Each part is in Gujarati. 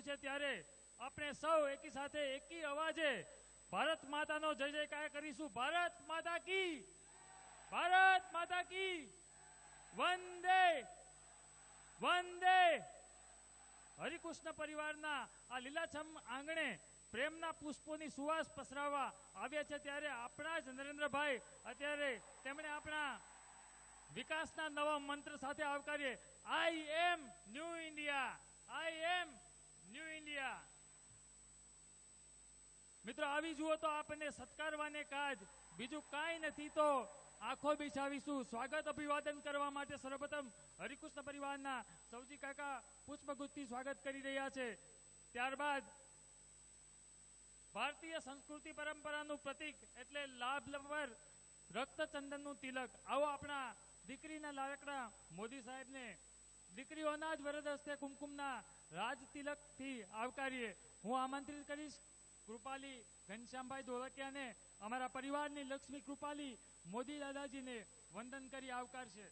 રહ્યું છે ત્યારે આપણે સૌ એકી સાથે એકી અવાજે ભારત માતાનો જય જયકાર કરીશું. ભારત માતા કી! ભારત માતા કી! વંદે! વંદે! હરિકૃષ્ણ પરિવારના આ લીલાછમ આંગણે પ્રેમના પુષ્પોની સુવાસ પસરાવવા આવ્યા છે ત્યારે આપણા જ નરેન્દ્રભાઈ અત્યારે તેમણે આપણા વિકાસના નવા મંત્ર સાથે આવકારીએ. I am new India I am new India. મિત્રો, આવી જુઓ તો આપણને સત્કારવાને કાજ. બીજું કાંઈ નથી તો આંખો બિછાવીશું. સ્વાગત અભિવાદન કરવા માટે સર્વપ્રથમ હરિકૃષ્ણ પરિવારના સૌજી કાકા પુષ્પગુચ્છથી સ્વાગત કરી રહ્યા છે. ત્યારબાદ ભારતીય સંસ્કૃતિ પરંપરાનું પ્રતીક એટલે લાભ લવર રક્તચંદનનું તિલક. આવો આપણા દીકરીના લાયકડા મોદી સાહેબને. દીકરીઓના જ વરદ હસ્તે કુમકુમના રાજ તિલકથી આવકારીએ. હું આમંત્રિત કરીશ કૃપાલી ઘનશ્યામભાઈ ધોળકિયાને, અમારા પરિવારની લક્ષ્મી કૃપાલી મોદી દાદાજીને વંદન કરી આવકારશે.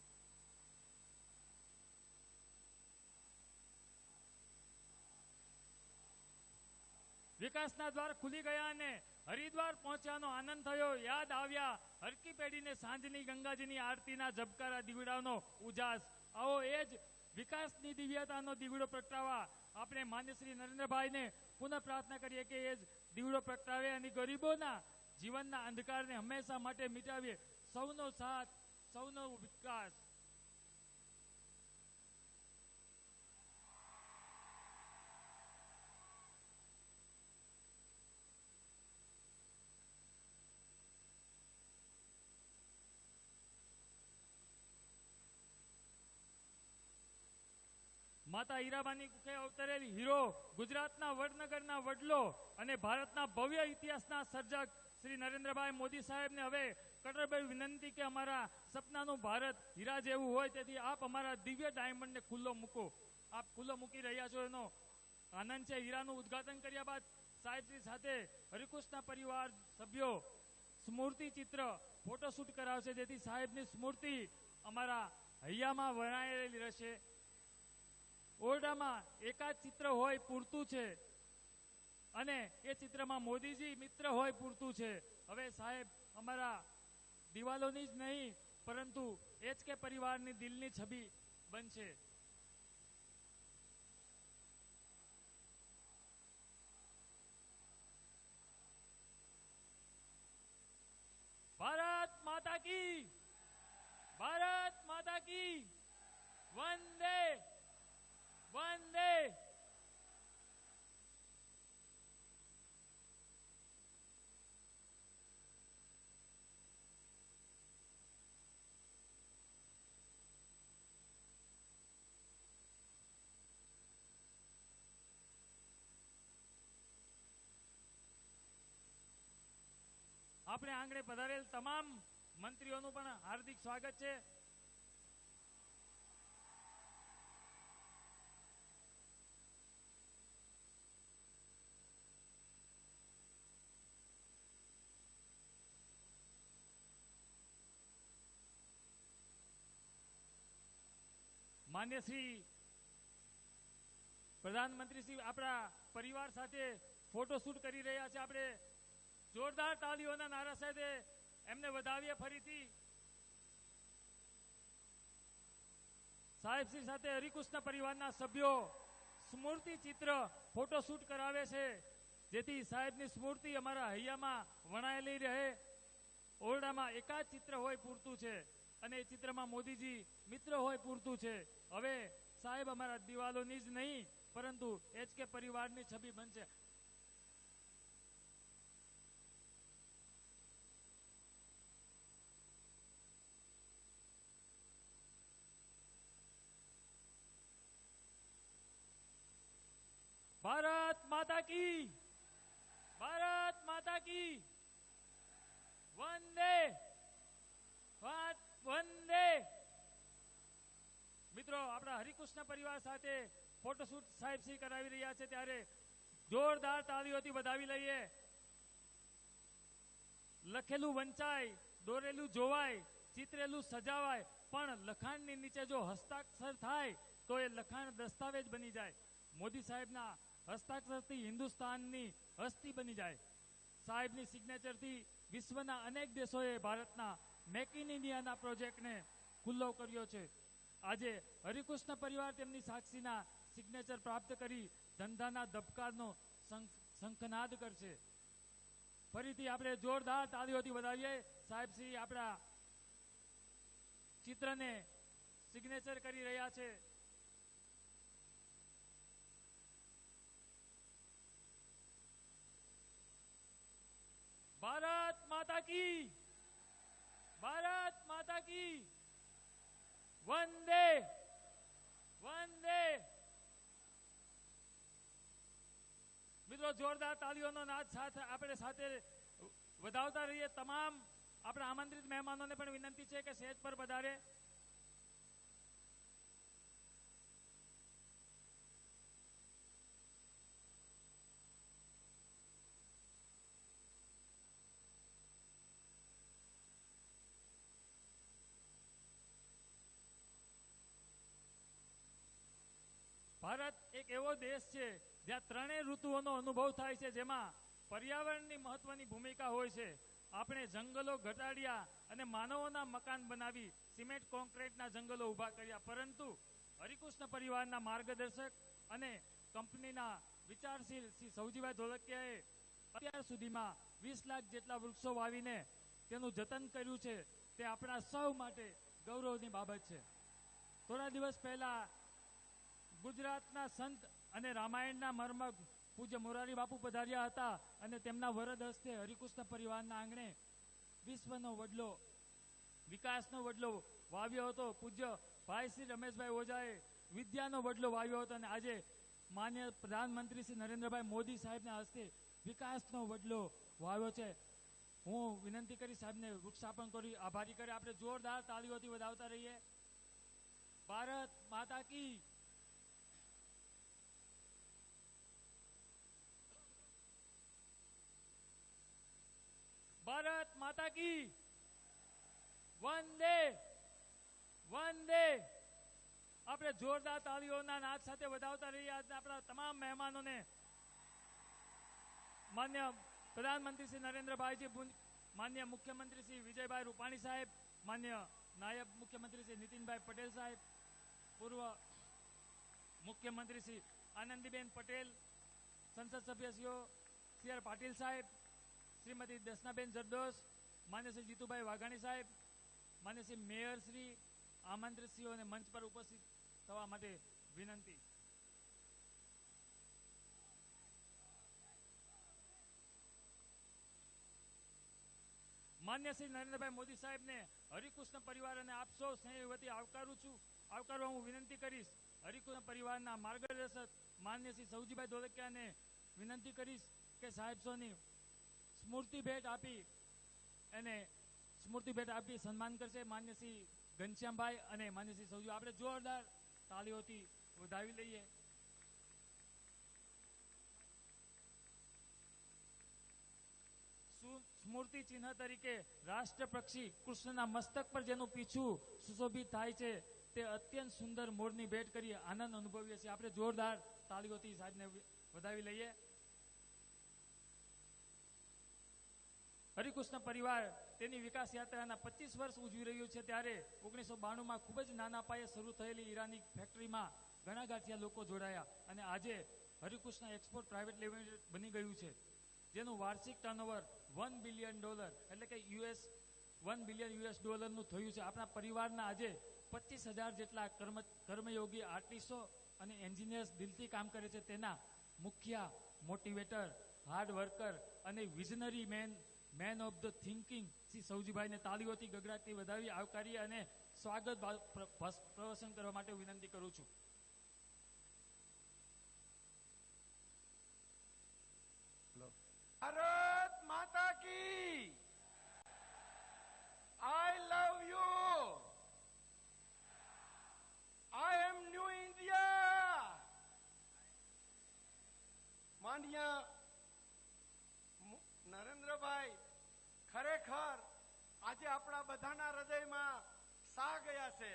વિકાસના દ્વાર ખુલી ગયા અને હરિદ્વાર પહોંચવાનો આનંદ થયો. યાદ આવ્યા, હરકી પેઢીને સાંજની ગંગાજીની આરતીના ઝબકારા દીવડાનો ઉજાસ. આવો એ જ વિકાસની દિવ્યતાનો દીવડો પ્રગટાવવા આપણે માન્ય શ્રી નરેન્દ્રભાઈને પુનઃ પ્રાર્થના કરીએ કે એ જ દીવડો પ્રગટાવે અને ગરીબોના જીવનના અંધકારને હંમેશા માટે મિટાવીએ. સૌનો સાથ, સૌનો વિકાસ. માતા હીરાબાની કુખે અવતરેલી હીરો ગુજરાતના વડનગરના વડલો અને ભારતના ભવ્ય ઇતિહાસના સર્જક શ્રી નરેન્દ્રભાઈ મોદી સાહેબને હવે કટરભાઈ વિનંતી કે અમારા સપનાનું ભારત હીરા જેવું હોય તેથી આપ અમારા દિવ્ય ડાયમંડને ખુલ્લો મૂકો. આપ ખુલ્લો મૂકી રહ્યા છો એનો આનંદ છે. હીરાનું ઉદ્ઘાટન કર્યા બાદ સાહેબશ્રી સાથે હરિકૃષ્ણ પરિવાર સભ્યો સ્મૃતિ ચિત્ર ફોટોશૂટ કરાવશે જેથી સાહેબની સ્મૃતિ અમારા હૈયામાં વણાયેલી રહેશે. ઓરડામાં એકાદ ચિત્ર હોય પૂરતું છે. અને એ ચિત્રમાં મોદીજી મિત્ર હોય પૂરતું છે. હવે સાહેબ, અમારા દિવાલોની જ નહીં, પરંતુ એચ કે પરિવારની દિલની છબી બનશે. ભારત માતા કી! ભારત માતા કી! વંદે વંદે આપણે આંગણે પધારેલ તમામ મંત્રીઓનું પણ હાર્દિક સ્વાગત છે. માન્ય શ્રી પ્રધાનમંત્રી શ્રી આપણા પરિવાર સાથે ફોટોશૂટ કરી રહ્યા છે. આપણે જોરદાર તાલીઓના નારા સાથે એમને વધાવીએ ફરીથી. સાહેબશ્રી સાથે હરિકૃષ્ણ પરિવારના સભ્યો સ્મૃતિ ચિત્ર ફોટોશૂટ કરાવે છે. જેથી સાહેબની સ્મૃતિ અમારા હૈયામાં વણાયેલી રહે. ઓરડામાં એકાદ ચિત્ર હોય પૂરતું છે અને એ ચિત્રમાં મોદીજી મિત્ર હોય પૂરતું છે. હવે સાહેબ, અમારા દિવાલોની જ નહીં, પરંતુ એચ કે પરિવારની છબી બનશે. ભારત માતા કી, ભારત માતા કી, વંદે વંદે. મિત્રો, આપણા હરિકૃષ્ણ પરિવાર સાથે ફોટોશૂટ સાહેબ શ્રી કરાવી રહ્યા છે. ત્યારે જોરદાર તાળીઓથી વધાવી લઈએ. લખેલું વંચાય, દોરેલું જોવાય, ચિત્રેલું સજાવાય, પણ લખાણની નીચે જો હસ્તાક્ષર થાય, તો એ લખાણ દસ્તાવેજ બની જાય. મોદી સાહેબના હસ્તાક્ષરથી હિન્દુસ્તાનની હસ્તી બની જાય. સાહેબની સિગ્નેચરથી વિશ્વના અનેક દેશોએ ભારતના મેક ઇન ઇન્ડિયાના પ્રોજેક્ટને ખુલ્લો કર્યો છે. આજે હરિકૃષ્ણ પરિવાર તેમની સાક્ષીના સિગ્નેચર પ્રાપ્ત કરી ધંધાના ધબકારનો શંખનાદ કરશે. ફરીથી આપણે જોરદાર તાળીઓથી વધાવીએ. સાહેબ આપણા ચિત્રને સિગ્નેચર કરી રહ્યા છે. ભારત માતા કી! ભારત માતા કી! વંદે વંદે મિત્રો, જોરદાર તાળીઓનો નાદ સાથે આપણે સાથે વધાવતા રહીએ. તમામ આપણા આમંત્રિત મહેમાનોને પણ વિનંતી છે કે સ્ટેજ પર પધારે ભારત એક એવો દેશ છે જ્યાં ત્રણેય ઋતુઓનો અનુભવ થાય છે, જેમાં પર્યાવરણની મહત્વની ભૂમિકા હોય છે. આપણે જંગલો ઘટાડ્યા અને માનવોના મકાન બનાવી સિમેન્ટ કોન્ક્રીટના જંગલો ઊભા કર્યા. પરંતુ હરિકૃષ્ણ પરિવારના માર્ગદર્શક અને કંપનીના વિચારશીલ શ્રી સૌજીભાઈ ધોળકિયાએ અત્યાર સુધીમાં વીસ લાખ જેટલા વૃક્ષો વાવીને તેનું જતન કર્યું છે. તે આપણા સૌ માટે ગૌરવની બાબત છે. થોડા દિવસ પહેલા ગુજરાતના સંત અને રામાયણના મર્મક પૂજ્ય મોરારી બાપુ પધાર્યા હતા અને તેમના વરદ હસ્તે હરિકૃષ્ણ પરિવારના આંગણે વિશ્વનો વડલો, વિકાસનો વડલો વાવ્યો હતો. પૂજ્ય ભાઈ શ્રી રમેશભાઈ ઓઝાએ વિદ્યાનો વડલો વાવ્યો હતો અને આજે માન્ય પ્રધાનમંત્રી શ્રી નરેન્દ્રભાઈ મોદી સાહેબના હસ્તે વિકાસનો વડલો વાવ્યો છે. હું વિનંતી કરી સાહેબને વૃક્ષાપન કરી આભારી કરી. આપણે જોરદાર તાળીઓથી વધાવતા રહીએ. ભારત માતા કી ભારત માતા કી. વંદે વંદે. આપણે જોરદાર તાળીઓના નાદ સાથે વધાવતા રહીએ આજના આપણા તમામ મહેમાનોને. માન્ય પ્રધાનમંત્રી શ્રી નરેન્દ્રભાઈજી માન્ય મુખ્યમંત્રી શ્રી વિજયભાઈ રૂપાણી સાહેબ, માન્ય નાયબ મુખ્યમંત્રી શ્રી નીતિનભાઈ પટેલ સાહેબ, પૂર્વ મુખ્યમંત્રી શ્રી આનંદીબેન પટેલ, સંસદ સભ્યશ્રીઓ સી આર પાટીલ સાહેબ શ્રીમતી દર્શનાબેન જરદોસ, માન્ય શ્રી જીતુભાઈ વાઘાણી સાહેબ, માન્ય શ્રી મેયર શ્રી આમંત્રિતશ્રીઓને મંચ પર ઉપસ્થિત થવા માટે વિનંતી. માન્ય શ્રી નરેન્દ્રભાઈ મોદી સાહેબને હરિકૃષ્ણ પરિવાર અને આપ સૌ સ્નેહવતી આવકારું છું. આવકારવા હું વિનંતી કરીશ. હરિકૃષ્ણ પરિવારના માર્ગદર્શક માન્ય શ્રી સૌજીભાઈ ધોળકિયાને વિનંતી કરીશ કે સાહેબ સૌની સ્મૃતિ ભેટ આપી એને સ્મૃતિ ભેટ આપી સન્માન કરશે માન્ય શ્રી ઘનશ્યામભાઈ અને માન્ય શ્રી સૌજી આપણે જોરદાર તાલીઓથી વધાવી લઈએ. સ્મૃતિ ચિહ્ન તરીકે રાષ્ટ્રપક્ષી કૃષ્ણના મસ્તક પર જેનું પીછું સુશોભિત થાય છે, તે અત્યંત સુંદર મોરની ભેટ કરી આનંદ અનુભવીએ છીએ. આપણે જોરદાર તાલીઓથી સાહેબને વધાવી લઈએ. હરિકૃષ્ણ પરિવાર તેની વિકાસ યાત્રાના પચીસ વર્ષ ઉજવી રહ્યું છે ત્યારે ઓગણીસો બાણુંમાં ખૂબ જ નાના પાયે શરૂ થયેલી ઈરાની ફેક્ટરીમાં ઘણા ગાંઠિયા લોકો જોડાયા અને આજે હરિકૃષ્ણ એક્સપોર્ટ પ્રાઇવેટ લિમિટેડ બની ગયું છે. જેનું વાર્ષિક ટર્નઓવર વન બિલિયન ડોલર એટલે કે યુએસ વન બિલિયન યુએસ ડોલરનું થયું છે. આપણા પરિવારના આજે પચીસ હજાર જેટલા કર્મ, કર્મયોગી આર્ટિસ્ટો અને એન્જિનિયર્સ દિલથી કામ કરે છે. તેના મુખ્ય મોટિવેટર હાર્ડ વર્કર અને visionary man man of the thinking Shri સૌજીભાઈને તાળીઓથી ગગડાટથી વધાવી આવકારી અને સ્વાગત પ્રવસન કરવા માટે વિનંતી કરું છું. ભારત માતા કી I love you I am new India માન્ય મુ- નરેન્દ્રભાઈ ખરેખર આજે આપણા બધાના હૃદયમાં સા ગયા છે.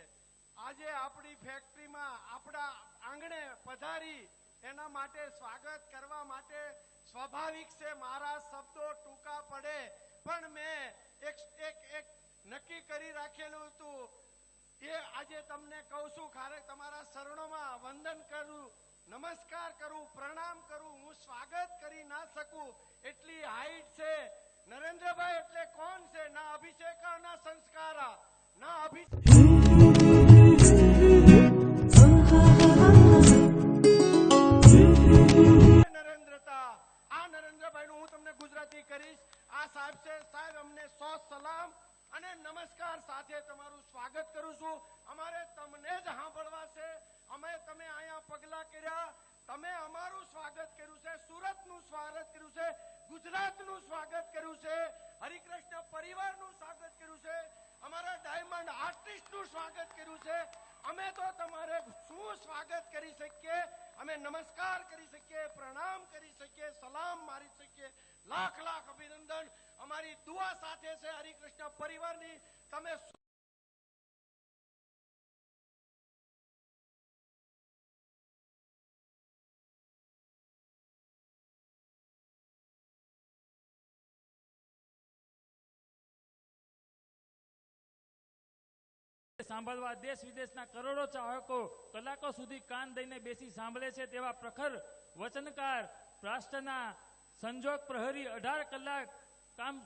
આજે આપણી ફેક્ટરીમાં આપણા આંગણે પધારી એના માટે સ્વાગત કરવા માટે સ્વાભાવિક છે મારા શબ્દો ટૂંકા પડે, પણ મેં એક એક એક નક્કી કરી રાખેલું હતું. એ આજે તમને કહું છું, ખારે તમારા શરણોમાં વંદન કરું, નમસ્કાર કરું, પ્રણામ કરું, હું સ્વાગત કરી ના શકું. એટલી હાઈટ છે નરેન્દ્રભાઈ, એટલે કોણ છે? ના અભિષેકા, ના સંસ્કાર, ના નરેન્દ્રતા હું તમને ગુજરાતી કરીશ. આ સાહેબ છે, સાહેબ અમને સો સલામ અને નમસ્કાર સાથે તમારું સ્વાગત કરું છું. અમારે તમને જ સાંભળવા છે. અમે તમે અહીંયા પગલા કર્યા. તમે અમારું સ્વાગત કર્યું છે સુરતનું સ્વાગત કર્યું છે ગુજરાતનું સ્વાગત કર્યું છે, હરિકૃષ્ણ પરિવારનું સ્વાગત કર્યું છે, અમારા ડાયમંડ આર્ટિસ્ટનું સ્વાગત કર્યું છે. અમે તો તમારે શું સ્વાગત કરી શકીએ? અમે નમસ્કાર કરી શકીએ, પ્રણામ કરી શકીએ, સલામ મારી શકીએ. લાખ લાખ અભિનંદન અમારી દુઆ સાથે છે હરિકૃષ્ણ પરિવારની. તમે સાંભળવા દેશ વિદેશના કરોડો ચાહકો કલાકો સુધી કાન દઈને બેસી સાંભળે છે તેવા પ્રખર વચનકાર, રાષ્ટ્રના સંજોગ પ્રહરી અઢાર કલાક કામ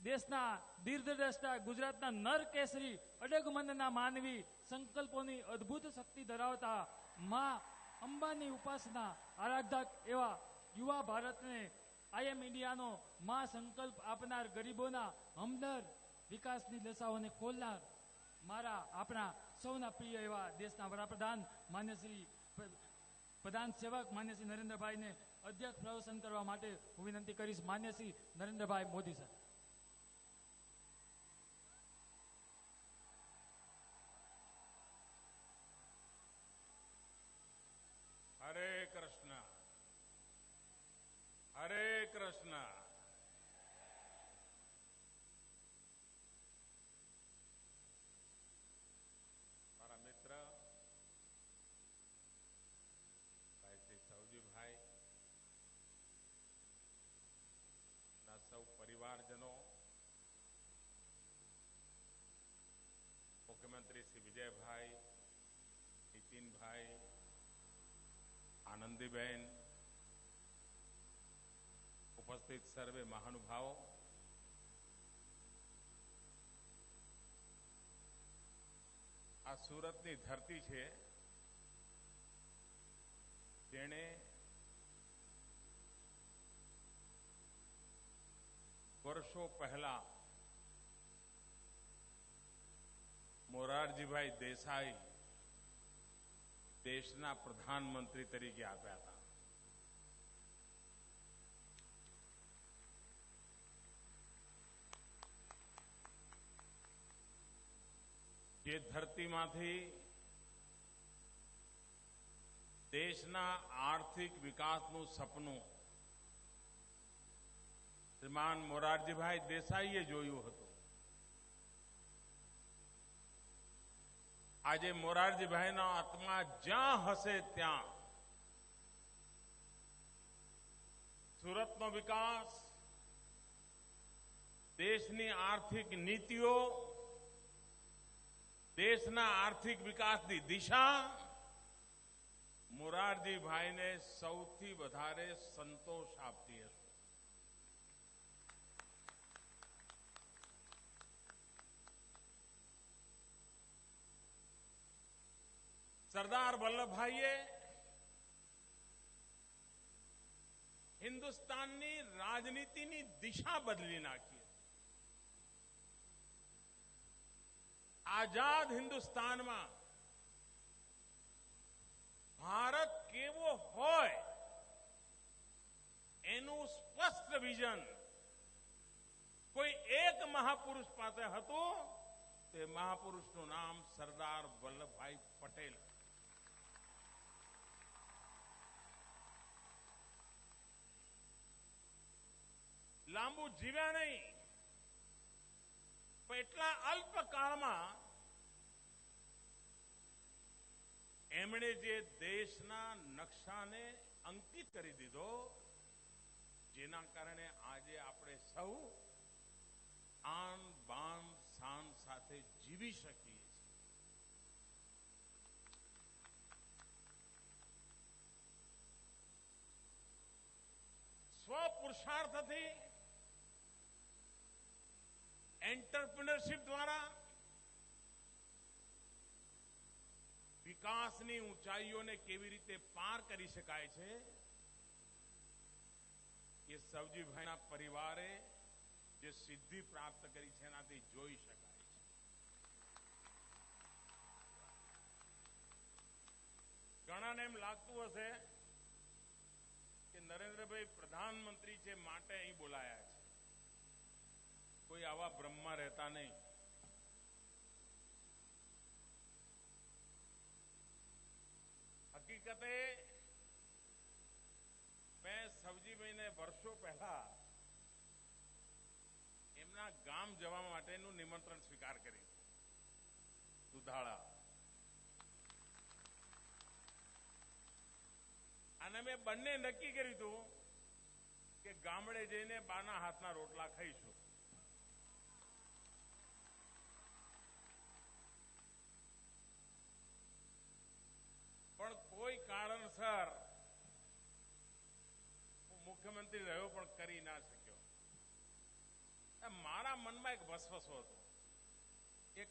દેશના દીર્ઘદ્રષ્ટા ગુજરાતના નર કેસરી અડગ માનવી સંકલ્પોની અદ્ભુત શક્તિ ધરાવતા માં અંબાની ઉપાસના આરાધક એવા યુવા ભારતને આઈએમ ઇન્ડિયાનો માં સંકલ્પ આપનાર ગરીબોના હમદર્દ વિકાસની દશાઓને ખોલનાર મારા આપણા સૌના પ્રિય એવા દેશના વડાપ્રધાન, માન્ય શ્રી પ્રધાન સેવક, માન્ય શ્રી નરેન્દ્રભાઈને અધ્યક્ષ પ્રવસન કરવા માટે હું વિનંતી કરીશ. માન્ય શ્રી નરેન્દ્રભાઈ મોદી સર હરે કૃષ્ણ. હરે કૃષ્ણ મારા મિત્ર ભાઈ શ્રી સૌજીભાઈ ના સૌ પરિવારજનો મુખ્યમંત્રી શ્રી વિજયભાઈ નીતિનભાઈ આનંદીબેન ઉપસ્થિત સર્વે મહાનુભાવો આ સુરતની ધરતી છે જેણે વર્ષો પહેલા મોરારજીભાઈ દેસાઈ દેશના પ્રધાનમંત્રી તરીકે આપ્યા હતા જે ધરતીમાંથી દેશના આર્થિક વિકાસનું સપનું શ્રીમાન મોરારજીભાઈ દેસાઈએ જોયું હતું આજે મોરારજીભાઈનો આત્મા જ્યાં હશે ત્યાં. સુરતનો વિકાસ, દેશની આર્થિક નીતિઓ, દેશના આર્થિક વિકાસની દિશા, મોરારજીભાઈને સૌથી વધારે સંતોષ આપતી હશે. સરદાર વલ્લભભાઈએ હિન્દુસ્તાનની રાજનીતિની દિશા બદલી નાખી આઝાદ હિન્દુસ્તાનમાં ભારત કેવો હોય એનું સ્પષ્ટ વિઝન કોઈ એક મહાપુરુષ પાસે હતું તે મહાપુરુષનું નામ સરદાર વલ્લભભાઈ પટેલ લાંબુ જીવ્યા નહીં. પણ એટલા અલ્પકાળમાં એમણે જે દેશના નકશાને અંકિત કરી દીધો, જેના કારણે આજે આપણે સૌ આન બાન શાન સાથે જીવી શકીએ છીએ. સ્વ પુરુષાર્થથી એન્ટરપ્રિનરશિપ દ્વારા વિકાસની ઊંચાઈઓને કેવી રીતે પાર કરી શકાય છે એ સવજીભાઈના પરિવારે જે સિદ્ધિ પ્રાપ્ત કરી છે એનાથી જોઈ શકાય છે ઘણાને એમ લાગતું હશે કે નરેન્દ્રભાઈ પ્રધાનમંત્રી છે માટે અહીં બોલાયા છે કોઈ આવા બ્રહ્મમાં રહેતા નહીં. હકીકતે મેં સવજીભાઈને વર્ષો પહેલા એમના ગામ જવા માટેનું નિમંત્રણ સ્વીકાર કર્યું. દુધાળા અને મેં બંને નક્કી કર્યું હતું કે ગામડે જઈને બાના હાથના રોટલા ખાઈશું પણ કોઈ કારણસર હું મુખ્યમંત્રી રહ્યો પણ કરી ના શક્યો. મારા મનમાં એક વસવસો હતો. એક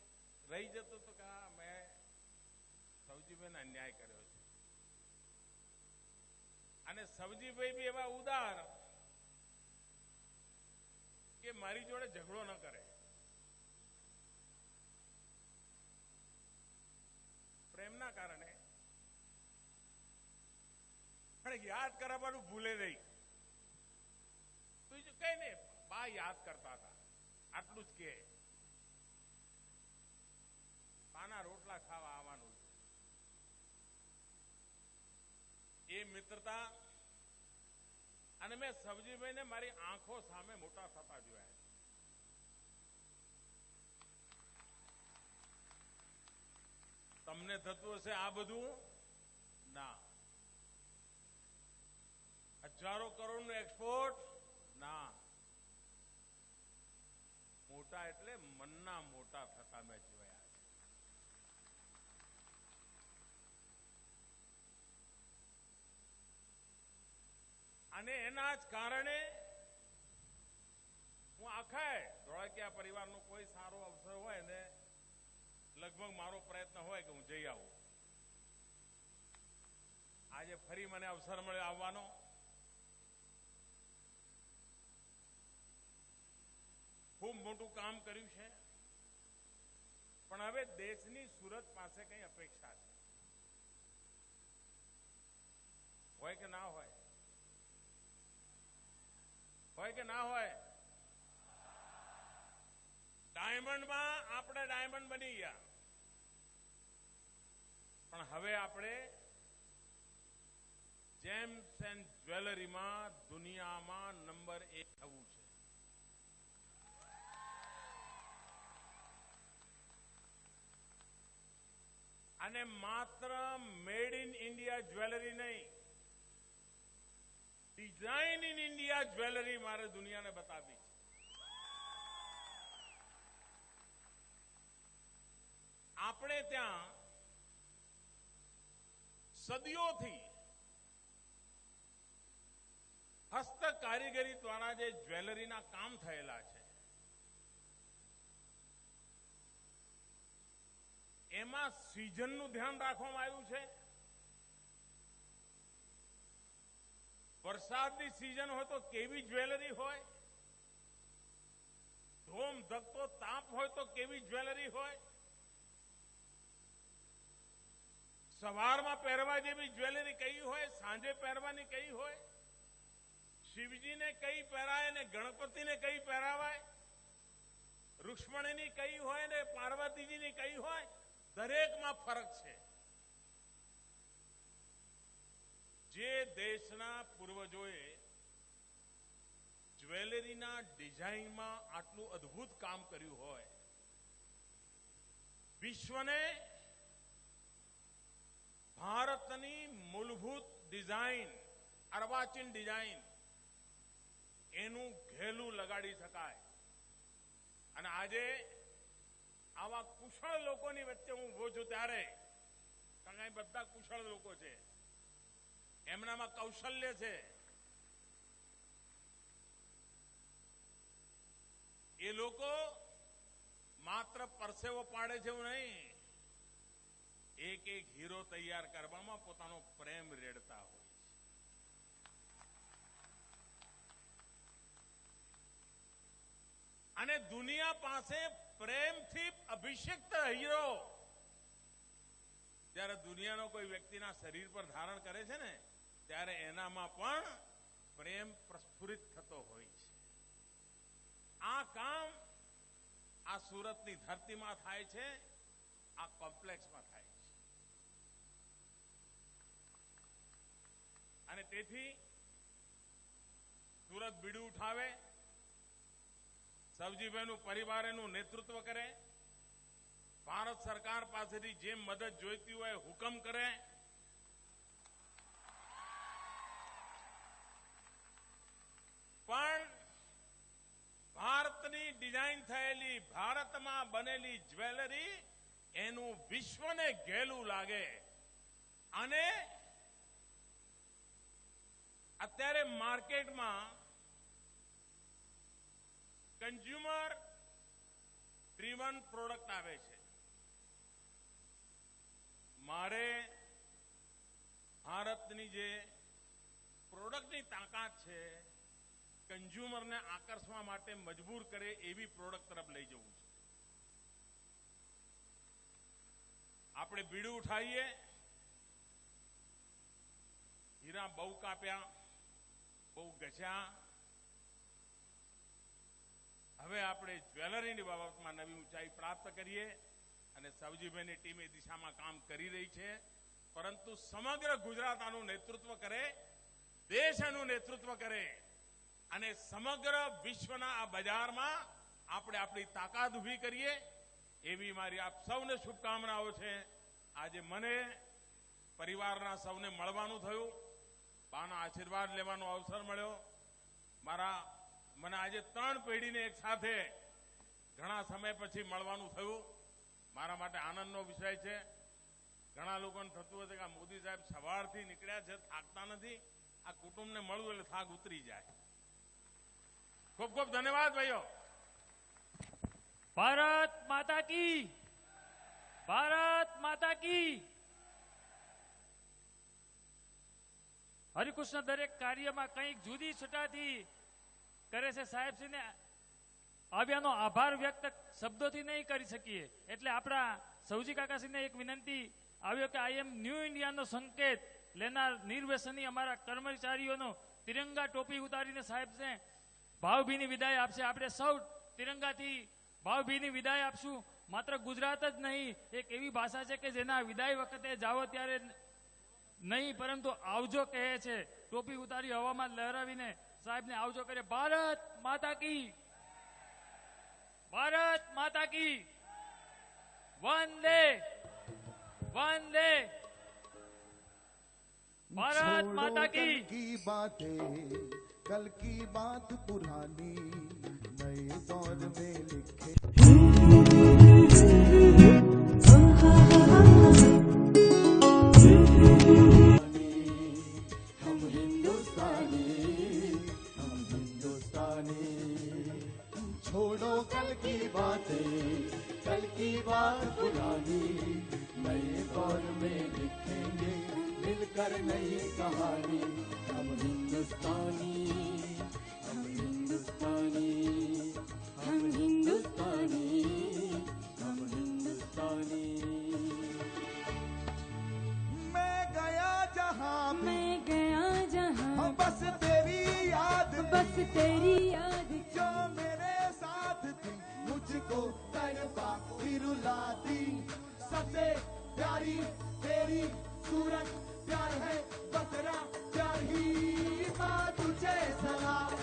રહી જતો તો કે મેં સવજીભાઈને અન્યાય કર્યો છે. અને સવજીભાઈ બી એવા ઉદાર કે મારી જોડે ઝઘડો ન કરે પ્રેમના કારણે પણ યાદ કરાવવાનું ભૂલે નહીં. બીજું કઈ નહીં. બા યાદ કરતા હતા. આટલું જ કે બાના રોટલા ખાવા આવવાનું છે એ મિત્રતા અને મેં સબજીભાઈને મારી આંખો સામે મોટા થતા જોયા છે. તમને થતું હશે આ બધું? ના. હજારો કરોડનું એક્સપોર્ટ ના. મોટા એટલે મનના મોટા થતા મેં જોયા અને એના જ કારણે હું આખા ધોળકિયા પરિવારનો કોઈ સારો અવસર હોય ને લગભગ મારો પ્રયત્ન હોય કે હું જઈ આવું. આજે ફરી મને અવસર મળ્યો આવવાનો. ખૂબ મોટું કામ કર્યું છે. પણ હવે દેશની સુરત પાસે કઈ અપેક્ષા છે? હોય કે ના હોય? હોય કે ના હોય? ડાયમંડમાં આપણે ડાયમંડ બની ગયા. પણ હવે આપણે જેમ્સ એન્ડ જ્વેલરીમાં દુનિયામાં નંબર એક થવું છે. અને માત્ર મેડ ઇન ઇન્ડિયા જ્વેલરી નહીં. ડિઝાઇન ઇન ઇન્ડિયા જ્વેલરી મારે દુનિયાને બતાવી છે. આપણે ત્યાં સદીઓથી હસ્ત કારીગરી દ્વારા જે જ્વેલરીના કામ થયેલા છે એમાં સિઝનનું ધ્યાન રાખવામાં આવ્યું છે. વરસાદની સિઝન હોય તો કેવી જ્વેલરી હોય? ધોમ ધકતો તાપ હોય તો કેવી જ્વેલરી હોય? સવારમાં પહેરવા જેવી જ્વેલરી કઈ હોય? સાંજે પહેરવાની કઈ હોય? શિવજીને કઈ પહેરાય ને ગણપતિને કઈ પહેરાવાય? રૂક્ષ્મણીની કઈ હોય ને પાર્વતીજીની કઈ હોય? દરેકમાં ફરક છે. જે દેશના પૂર્વજોએ જ્વેલરીના ડિઝાઇનમાં આટલું અદ્ભુત કામ કર્યું હોય, વિશ્વને ભારતની મૂળભૂત ડિઝાઇન, અર્વાચીન ડિઝાઇન, એનું ઘેલું લગાડી શકાય. અને આજે આવા કુશળ લોકોની વચ્ચે હું ઊભો છું ત્યારે કારણ કે બધા કુશળ લોકો છે. એમનામાં કૌશલ્ય છે. એ લોકો માત્ર પરસેવો પાડે છે એવું નહીં. એક એક હીરો તૈયાર કરવામાં પોતાનો પ્રેમ રેડતા હોય છે. અને દુનિયા પાસે પ્રેમથી અભિષિક્ત હીરો જ્યારે દુનિયાનો કોઈ વ્યક્તિના શરીર પર ધારણ કરે છે ને, ત્યારે એનામાં પણ પ્રેમ પ્રસ્ફુરિત થતો હોય છે. આ કામ આ સુરતની ધરતીમાં થાય છે, આ કોમ્પ્લેક્સમાં થાય છે. અને તેથી સુરત બીડું ઉઠાવે સવજીભાઈનું પરિવાર એનું નેતૃત્વ કરે, ભારત સરકાર પાસેથી જે મદદ જોઈતી હોય હુકમ કરે. પણ ભારતની ડિઝાઇન થયેલી, ભારતમાં બનેલી જ્વેલરી એનું વિશ્વને ઘેલું લાગે. અને અત્યારે માર્કેટમાં કન્ઝ્યુમર ડ્રીવન પ્રોડક્ટ આવે છે. મારે ભારતની જે પ્રોડક્ટની તાકાત છે, કન્ઝ્યુમરને આકર્ષવા માટે મજબૂર કરે એવી પ્રોડક્ટ તરફ લઈ જવું છે. આપણે બીડું ઉઠાવીએ, હીરા બહુ કાપ્યા, બહુ ગચ્યા હવે આપણે જ્વેલરીની બાબતમાં નવી ઊંચાઈ પ્રાપ્ત કરીએ અને સવજીભાઈની ટીમ એ દિશામાં કામ કરી રહી છે. પરંતુ સમગ્ર ગુજરાત આનું નેતૃત્વ કરે, દેશ એનું નેતૃત્વ કરે અને સમગ્ર વિશ્વના આ બજારમાં આપણે આપણી તાકાત ઊભી કરીએ, એવી મારી આપ સૌને શુભકામનાઓ છે. આજે મને પરિવારના સૌને મળવાનું થયું. બાના આશીર્વાદ લેવાનો અવસર મળ્યો. મારા મને આજે ત્રણ પેઢીને એક સાથે ઘણા સમય પછી મળવાનું થયું. મારા માટે આનંદનો વિષય છે. ઘણા લોકોને થતું હશે કે મોદી સાહેબ સવારથી નીકળ્યા છે, થાકતા નથી. આ કુટુંબને મળવું એટલે થાક ઉતરી જાય. ખૂબ ખૂબ ધન્યવાદ ભાઈઓ. ભારત માતા કી. ભારત માતા કી. હરિકૃષ્ણ દરેક કાર્યમાં કંઈક જુદી છટાથી કરે છે સાહેબશ્રીને આવ્યાનો આભાર વ્યક્ત શબ્દોથી નહીં કરી શકીએ. એટલે આપણા સૌજી કાકાશ્રીને એક વિનંતી આવ્યો કે આઈ એમ ન્યૂ ઇન્ડિયાનો સંકેત લેનાર નિર્વ્યસની અમારા કર્મચારીઓનો તિરંગા ટોપી ઉતારીને સાહેબને ભાવભીની વિદાય આપશે. આપણે સૌ તિરંગાથી ભાવભીની વિદાય આપશું. માત્ર ગુજરાત જ નહીં, એક એવી ભાષા છે કે જેના વિદાય વખતે જાઓ ત્યારે નહીં, પરંતુ આવજો કહે છે. ટોપી ઉતારી હવામાં લહેરાવીને સાહેબને આવજો કરે ભારત માતા કી ભારત માતા કી વંદે વંદે ભારત छोड़ो माता कल की की बातें कल की बात पुरानी नए दौर में लिखे की बातें कल की बात पुरानी नए दौर में लिखेंगे मिलकर नई कहानी। हम हिंदुस्तानी हम हिंदुस्तानी हम हिंदुस्तानी हम हिंदुस्तानी। मैं गया जहाँ मैं गया जहाँ बस तेरी याद बस तेरी याद जो मुझको तड़पा फिर रुलाती सबसे प्यारी तेरी सूरत, प्यार है बसरा प्यार ही। माँ तुझे सलाम।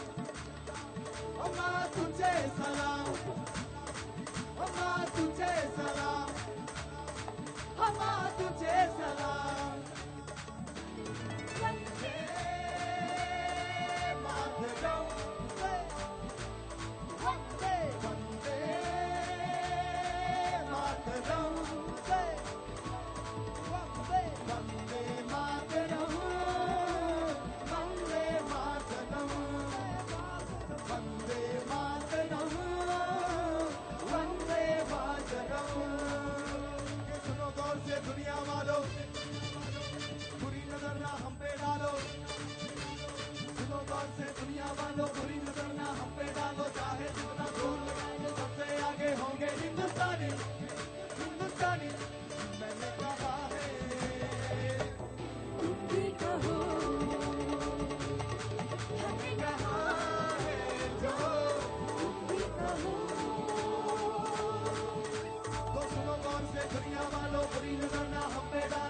माँ तुझे सलाम। माँ तुझे सलाम। माँ तुझे सलाम। ये दुनिया वालों बुरी नज़र ना हम पे डालो। स्लोगन से दुनिया वालों बुरी नज़र ना हम पे डालो। चाहे जितना ज़ोर लगाए सबसे आगे होंगे। हिंदुस्तानी हिंदुस्तानी। मैंने कहा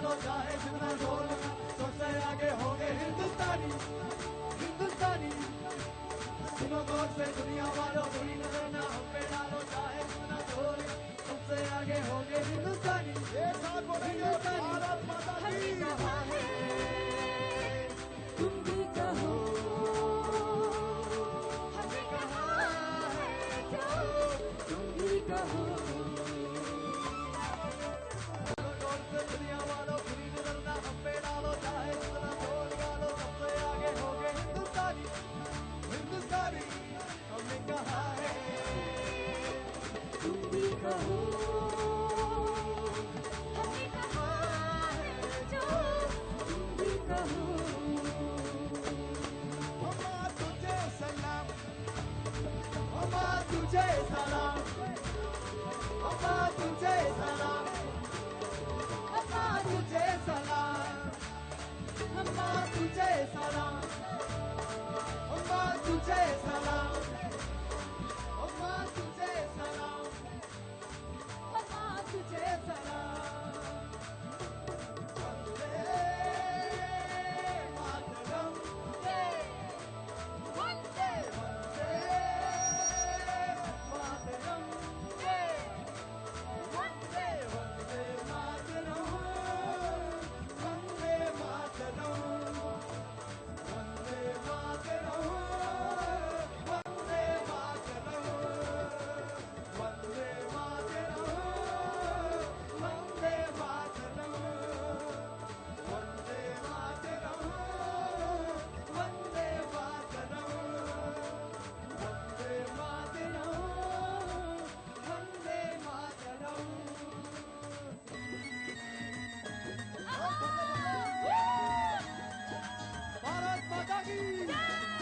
हम पे डालो चाहे जितना जोर लगा सबसे आगे होंगे हिंदुस्तानी हिंदुस्तानी सुनो कौन से दुनिया वालों बुरी नजर ना हम पे डालो चाहे जितना जोर लगा सबसे आगे होंगे हिंदुस्तानी एक साथ बोलेंगे भारत माता हमने की